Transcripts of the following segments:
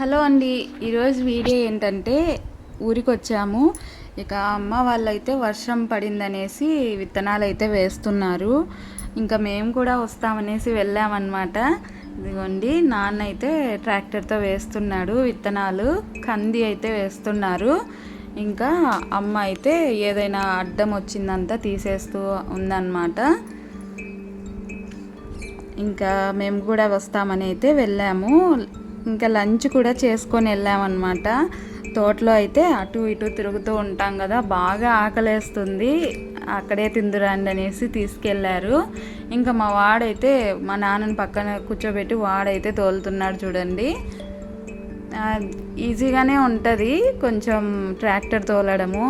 Hello అండి. ఈరోజు video ఏంటంటే ఊరికి వచ్చాము ఇక అమ్మ వాళ్ళైతే వర్షం పడిందనేసి విత్తనాలు అయితే వేస్తున్నారు. ఇంకా మేము కూడా వస్తామనేసి వెళ్ళామన్నమాట. ఇదిగోండి నాన్న అయితే ట్రాక్టర్తో వేస్తున్నాడు విత్తనాలు. కంది అయితే వేస్తున్నారు. ఇంకా అమ్మ అయితే ఏదైనా అడ్డం వచ్చిందంతా తీసేస్తూ ఉందన్నమాట. ఇంకా మేము కూడా వస్తామని అయితే వెళ్ళాము. ఇంకా లంచ్ కూడా చేసుకొని వెళ్ళామన్నమాట. తోటలో అయితే అటు ఇటు తిరుగుతూ ఉంటాం కదా బాగా ఆకలేస్తుంది. అక్కడే తిందురండి అనేసి తీసుకెళ్ళారు ఇంకా మా వాడైతే మా నాన్నని పక్కన కూర్చోబెట్టి వాడైతే తోలుతున్నాడు చూడండి. ఈజీగానే ఉంటుంది కొంచెం ట్రాక్టర్ తోలడము.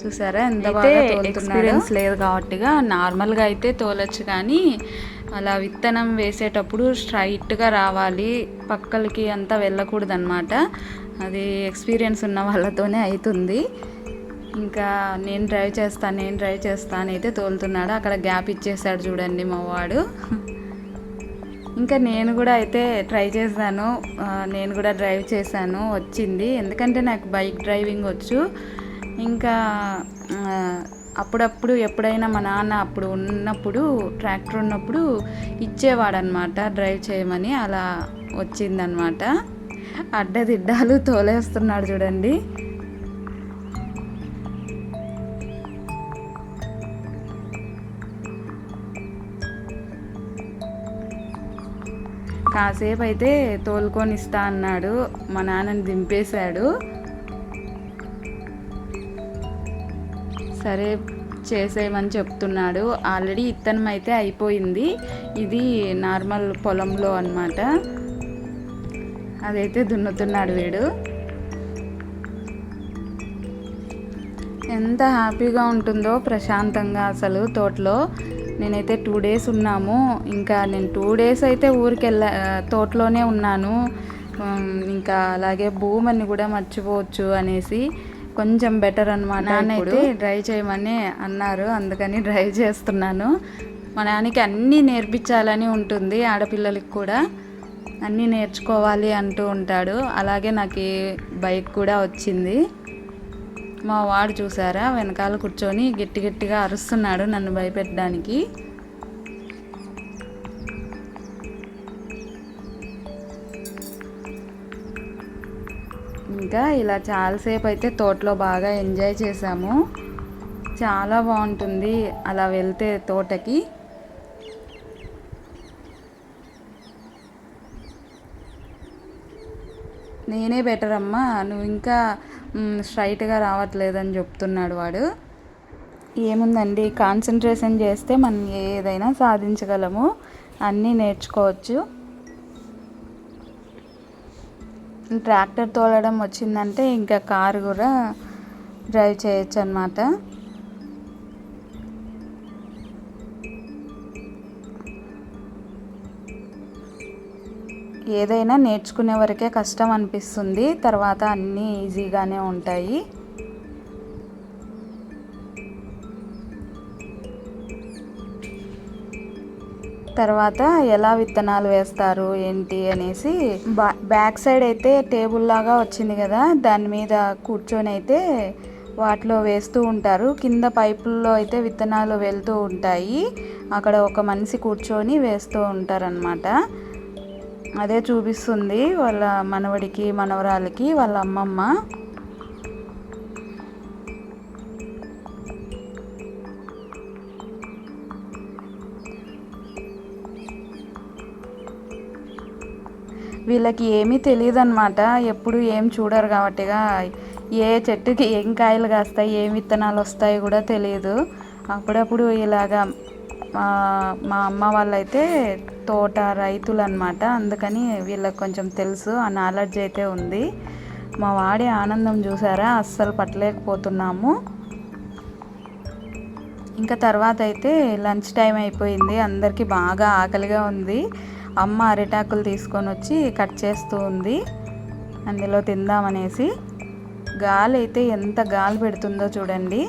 చూసారా ఎంత బాగా ఎక్స్పీరియన్స్ లేదు కాబట్టిగా నార్మల్గా అయితే తోలొచ్చు కానీ అలా విత్తనం వేసేటప్పుడు స్ట్రైట్గా రావాలి. పక్కలకి అంతా వెళ్ళకూడదు అనమాట అది ఎక్స్పీరియన్స్ ఉన్న వాళ్ళతోనే అవుతుంది ఇంకా నేను డ్రైవ్ చేస్తాను నేను డ్రైవ్ చేస్తాను అయితే తోలుతున్నాడు. అక్కడ గ్యాప్ ఇచ్చేసాడు చూడండి మా వాడు ఇంకా నేను కూడా అయితే ట్రై చేశాను. నేను కూడా డ్రైవ్ చేశాను. వచ్చింది. ఎందుకంటే నాకు బైక్ డ్రైవింగ్ వచ్చు. ఇంకా అప్పుడప్పుడు ఎప్పుడైనా మా నాన్న అప్పుడు ఉన్నప్పుడు ట్రాక్టర్ ఉన్నప్పుడు ఇచ్చేవాడనమాట డ్రైవ్ చేయమని అలా వచ్చిందనమాట అడ్డదిడ్డాలు తోలేస్తున్నాడు చూడండి. కాసేపు అయితే తోలుకొని ఇస్తా అన్నాడు. మా నాన్నని దింపేశాడు. సరే చేసేయమని చెప్తున్నాడు. ఆల్రెడీ ఇత్తనం అయితే అయిపోయింది. ఇది నార్మల్ పొలంలో అన్నమాట. అదైతే దున్నుతున్నాడు వీడు. ఎంత హ్యాపీగా ఉంటుందో ప్రశాంతంగా అసలు తోటలో. నేనైతే టూ డేస్ ఉన్నాము. ఇంకా నేను టూ డేస్ అయితే ఊరికి వెళ్ళా తోటలోనే ఉన్నాను. ఇంకా అలాగే భూమని కూడా మర్చిపోవచ్చు అనేసి కొంచెం బెటర్ అనమాట నాన్నైతే డ్రైవ్ చేయమని అన్నారు అందుకని డ్రైవ్ చేస్తున్నాను. మా నాన్నకి అన్నీ నేర్పించాలని ఉంటుంది ఆడపిల్లలకి కూడా. అన్నీ నేర్చుకోవాలి అంటూ ఉంటాడు. అలాగే నాకు బైక్ కూడా వచ్చింది. మా వాడు చూసారా వెనకాల కూర్చొని గట్టి గట్టిగా అరుస్తున్నాడు నన్ను భయపెట్టడానికి. ఇంకా ఇలా చాలాసేపు అయితే తోటలో బాగా ఎంజాయ్ చేసాము చాలా బాగుంటుంది అలా వెళ్తే తోటకి. నేనే బెటర్ అమ్మా నువ్వు ఇంకా స్ట్రైట్గా రావట్లేదని చెప్తున్నాడు వాడు. ఏముందండి కాన్సన్ట్రేషన్ చేస్తే మనం ఏదైనా సాధించగలము. అన్నీ నేర్చుకోవచ్చు. ట్రాక్టర్ తోలడం వచ్చిందంటే ఇంకా కారు కూడా డ్రైవ్ చేయొచ్చు అనమాట ఏదైనా నేర్చుకునే వరకే కష్టం అనిపిస్తుంది. తర్వాత అన్నీ ఈజీగానే ఉంటాయి. తర్వాత ఎలా విత్తనాలు వేస్తారు ఏంటి అనేసి బ్యాక్ సైడ్ అయితే టేబుల్ లాగా వచ్చింది కదా దాని మీద కూర్చొని అయితే వాటిలో వేస్తూ ఉంటారు. కింద పైపుల్లో అయితే విత్తనాలు వెళ్తూ ఉంటాయి. అక్కడ ఒక మనిషి కూర్చొని వేస్తూ ఉంటారనమాట అదే చూపిస్తుంది వాళ్ళ మనవడికి మనవరాలకి వాళ్ళ అమ్మమ్మ. వీళ్ళకి ఏమీ తెలియదు అనమాట ఎప్పుడు ఏం చూడరు కాబట్టిగా ఏ చెట్టుకి ఏం కాయలు కాస్తాయి ఏం విత్తనాలు వస్తాయి కూడా తెలియదు అప్పుడప్పుడు ఇలాగా మా మా అమ్మ వాళ్ళైతే తోట రైతులు అనమాట అందుకని వీళ్ళకి కొంచెం తెలుసు ఆ నాలెడ్జ్ అయితే ఉంది. మా వాడి ఆనందం చూసారా? అస్సలు పట్టలేకపోతున్నాము. ఇంకా తర్వాత అయితే లంచ్ టైం అయిపోయింది. అందరికీ బాగా ఆకలిగా ఉంది. అమ్మ అరిటాకులు తీసుకొని వచ్చి కట్ చేస్తూ ఉంది. అందులో తిందామనేసి. గాలి అయితే ఎంత గాలి పెడుతుందో చూడండి.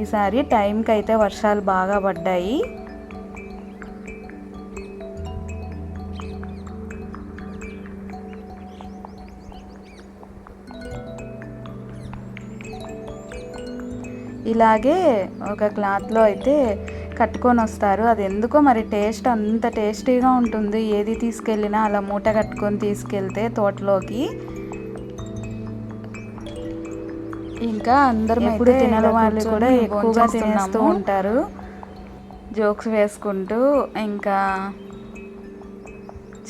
ఈసారి టైంకి అయితే వర్షాలు బాగా పడ్డాయి. ఇలాగే ఒక క్లాత్లో అయితే కట్టుకొని వస్తారు. అది ఎందుకో మరి టేస్ట్ అంత టేస్టీగా ఉంటుంది. ఏది తీసుకెళ్ళినా అలా మూట కట్టుకొని తీసుకెళ్తే తోటలోకి. ఇంకా అందరం ఎప్పుడు తినని వాళ్ళు కూడా ఎక్కువగా తినేస్తూ ఉంటారు. జోక్స్ వేసుకుంటూ ఇంకా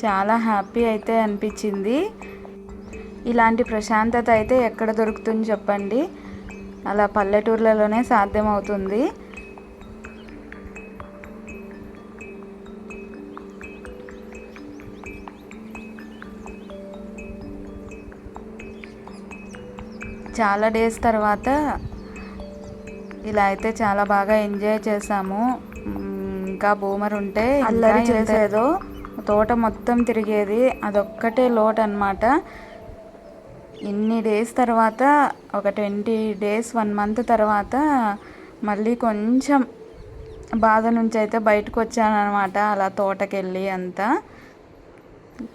చాలా హ్యాపీ అయితే అనిపించింది. ఇలాంటి ప్రశాంతత అయితే ఎక్కడ దొరుకుతుంది చెప్పండి. అలా పల్లెటూర్లలోనే సాధ్యమవుతుంది. చాలా డేస్ తర్వాత ఇలా అయితే చాలా బాగా ఎంజాయ్ చేసాము. ఇంకా బూమర్ ఉంటే అల్లరి చేసేదో తోట మొత్తం తిరిగేది. అదొక్కటే లోటు అనమాట ఇన్ని డేస్ తర్వాత ఒక ట్వంటీ డేస్ వన్ మంత్ తర్వాత మళ్ళీ కొంచెం బాధ నుంచి అయితే బయటకు వచ్చానమాట అలా తోటకెళ్ళి అంతా.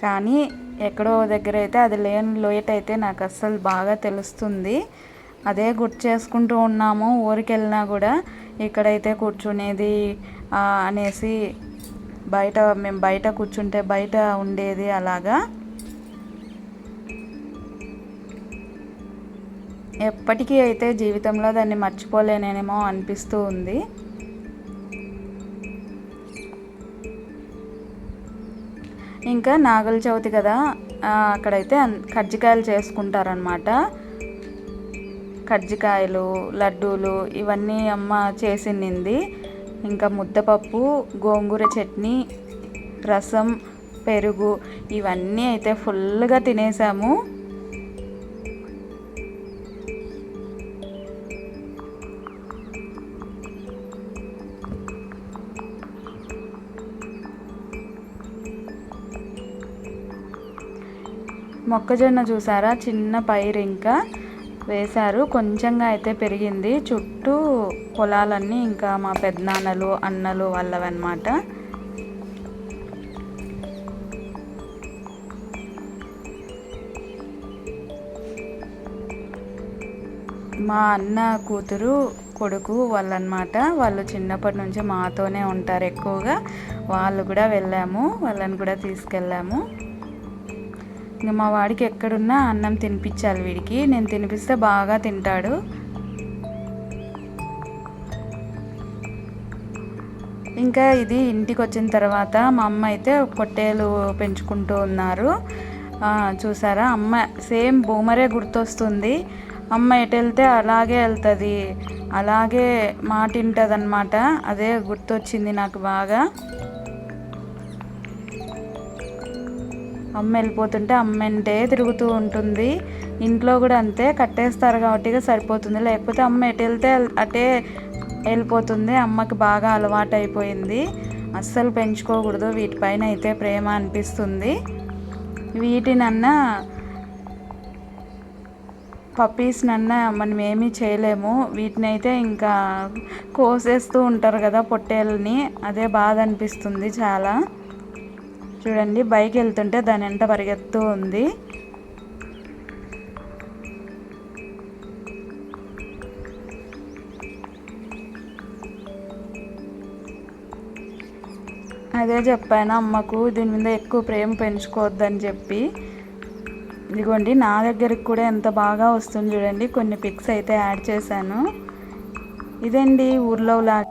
కానీ ఎక్కడో దగ్గర అయితే అది లేని లోయట అయితే నాకు అస్సలు బాగా తెలుస్తుంది. అదే గుర్తు చేసుకుంటూ ఉన్నాము ఊరికి వెళ్ళినా కూడా ఇక్కడైతే కూర్చునేది అనేసి బయట మేము బయట కూర్చుంటే బయట ఉండేది అలాగా. ఎప్పటికీ అయితే జీవితంలో దాన్ని మర్చిపోలేనేమో అనిపిస్తూ ఉంది. ఇంకా నాగుల చవితి కదా అక్కడైతే కజ్జికాయలు చేసుకుంటారనమాట కజ్జికాయలు లడ్డూలు ఇవన్నీ అమ్మ చేసింది ఇంకా ముద్దపప్పు గోంగూర చట్నీ రసం పెరుగు ఇవన్నీ అయితే ఫుల్గా తినేసాము. మొక్కజొన్న చూసారా? చిన్న పైరు ఇంకా వేశారు. కొంచెంగా అయితే పెరిగింది. చుట్టూ పొలాలన్నీ ఇంకా మా పెద్దనాన్నలు అన్నలు వాళ్ళవన్నమాట. మా అన్న కూతురు కొడుకు వాళ్ళనమాట వాళ్ళు చిన్నప్పటి నుంచి మాతోనే ఉంటారు ఎక్కువగా. వాళ్ళు కూడా వెళ్ళాము. వాళ్ళని కూడా తీసుకెళ్ళాము. ఇంక మా వాడికి ఎక్కడున్నా అన్నం తినిపించాలి వీడికి. నేను తినిపిస్తే బాగా తింటాడు. ఇంకా ఇది ఇంటికి వచ్చిన తర్వాత మా అమ్మ అయితే పొట్టేలు పెంచుకుంటూ ఉన్నారు. చూసారా? అమ్మ సేమ్ బూమరే గుర్తొస్తుంది. అమ్మ ఎటు వెళ్తే అలాగే వెళ్తుంది. అలాగే మాట వింటుంది అదే గుర్తొచ్చింది నాకు బాగా. అమ్మ వెళ్ళిపోతుంటే అమ్మ అంటే తిరుగుతూ ఉంటుంది. ఇంట్లో కూడా అంతే కట్టేస్తారు కాబట్టి సరిపోతుంది. లేకపోతే అమ్మ ఎటు వెళ్తే అటే వెళ్ళిపోతుంది. అమ్మకి బాగా అలవాటు అయిపోయింది అస్సలు పెంచుకోకూడదు. వీటిపైన అయితే ప్రేమ అనిపిస్తుంది. వీటినన్నా పప్పీస్ నన్న మనం ఏమీ చేయలేము. వీటిని అయితే ఇంకా కోసేస్తూ ఉంటారు కదా పొట్టేళ్ళని. అదే బాధ అనిపిస్తుంది చాలా. చూడండి బైక్ వెళ్తుంటే దాని వెంట పరిగెత్తూ ఉంది. అదే చెప్పాను అమ్మకు దీని మీద ఎక్కువ ప్రేమ పెంచుకోవద్దని చెప్పి. ఇదిగోండి నా దగ్గరికి కూడా ఎంత బాగా వస్తుంది చూడండి కొన్ని పిక్స్ అయితే యాడ్ చేశాను. ఇదండి ఊర్లో వ్లాగ్